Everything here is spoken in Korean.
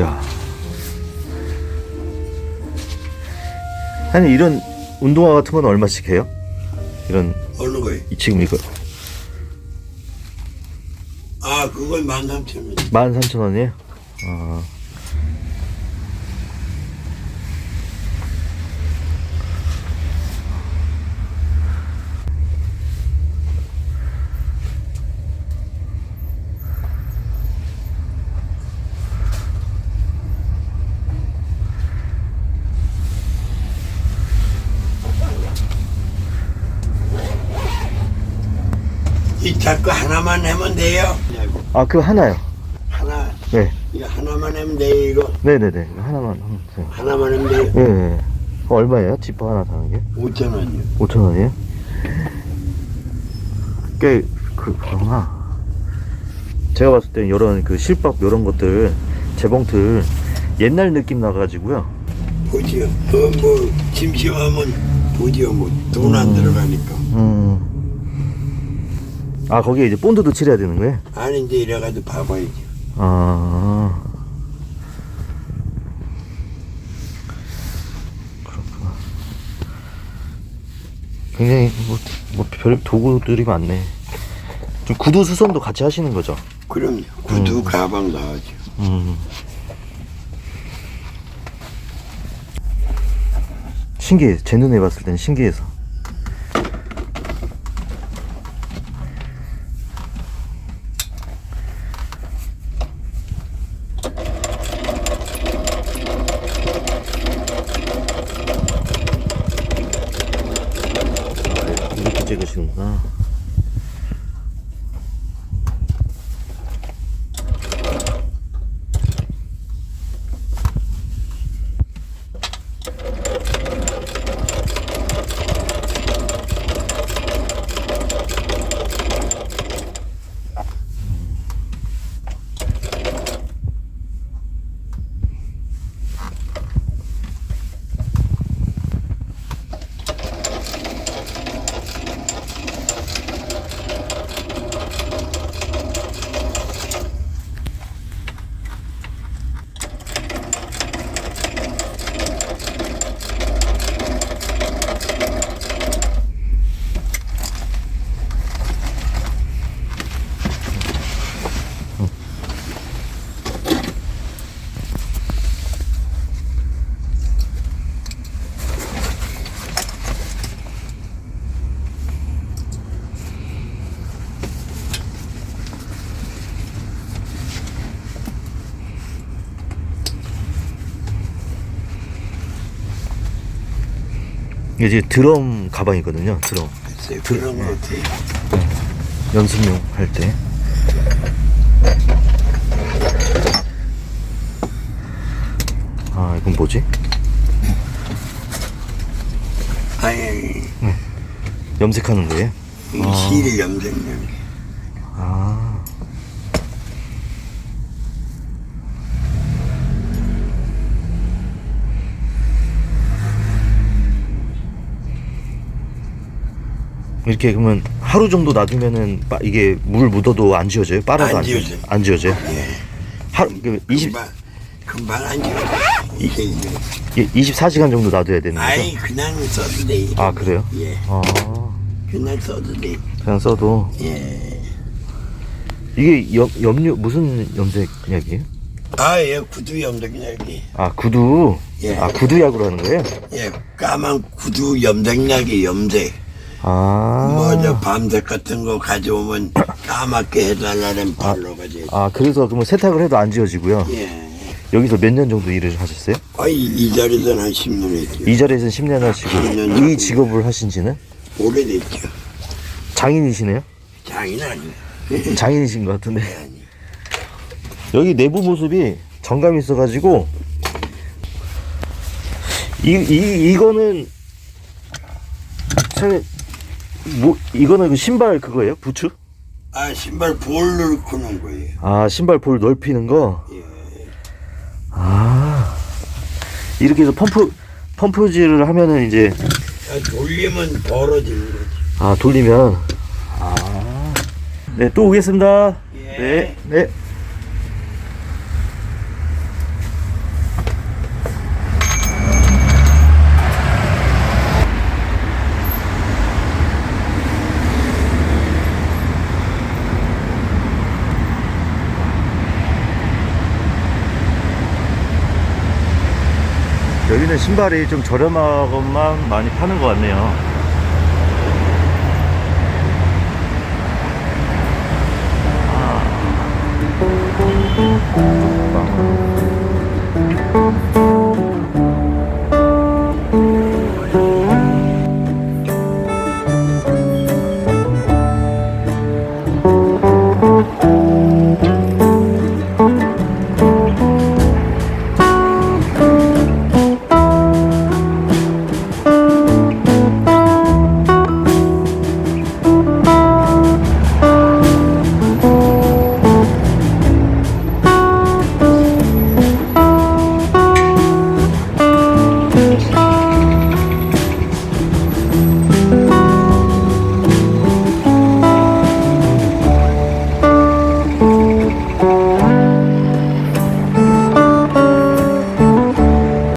야. 아니 이런 운동화 같은 건 얼마씩 해요? 이런 어느 거예요? 지금 이거 아, 그건 만 삼천 원. 13,000원이에요? 아. 이 자꾸 하나만 하면 돼요. 아, 그거 하나요? 하나 네. 이거 하나만 하면 돼요. 이거 네네네. 하나만 하면 돼요. 하나만 하면 돼요. 네. 네. 그거 얼마예요? 지퍼 하나 사는 게? 오천 원이요. 5,000원이에요? 꽤, 그, 그러나. 제가 봤을 때 이런 그 실밥 이런 것들, 재봉틀, 옛날 느낌 나가지고요. 보지요. 어 뭐 심심하면 보지요. 뭐 돈 안 들어가니까. 음. 아, 거기에 이제 본드도 칠해야 되는 거예요? 아니 이제 이래가지고 봐봐야지. 아. 그렇구나. 굉장히 뭐, 뭐, 별 도구들이 많네. 좀 구두 수선도 같이 하시는 거죠? 그럼요. 구두 가방 나오죠. 음. 신기해. 제 눈에 봤을 땐 신기해서. 아, 이렇 이게 이제 드럼 가방이거든요. 드럼. 글쎄 그런 거 같아요. 연습용 할 때. 아, 이건 뭐지? 아니 염색하는 거예요? 실 염색용. 이렇게 그러면 하루 정도 놔두면은 빠- 이게 물 묻어도 안 지워져요? 빨아도 안 안, 지워져요? 지워져요. 안 지워져요? 예. 하루 그 20, 금방 금방 안 지워. 이게. 예, 24시간 정도 놔둬야 되는 거죠? 아이 그냥 써도 돼. 아 그래요? 예. 아 그냥 써도 돼. 그냥 써도 예. 이게 염, 염료 무슨 염색약이에요? 아, 예, 구두 염색약이. 아 구두 예. 아 구두약으로 하는 거예요? 예, 까만 구두 염색약이 염색. 아 뭐 저 밤색 같은 거 가져오면 까맣게 해달라는 발로 가지. 아 그래서 그러면 세탁을 해도 안 지워지고요. 예. 여기서 몇 년 정도 일을 하셨어요? 거의 이 자리에서는 한 10년 했죠. 이 자리에서 10년 하시고 10년 이 직업을 하신 지는 오래됐죠. 장인이시네요? 장인 아니에요. 장인이신 것 같은데 아니. 여기 내부 모습이 정감이 있어가지고 이, 이 이거는 참, 뭐 이거는 그 신발 그거예요? 부츠? 아, 신발 볼 놓은 거예요. 아 신발 볼 넓히는 거. 예. 아 이렇게 해서 펌프 펌프질을 하면은 이제 아, 돌리면 벌어지는 거지. 아 돌리면 아. 네 또 오겠습니다. 예. 네 네. 여기는 신발이 좀 저렴한 것만 많이 파는 것 같네요.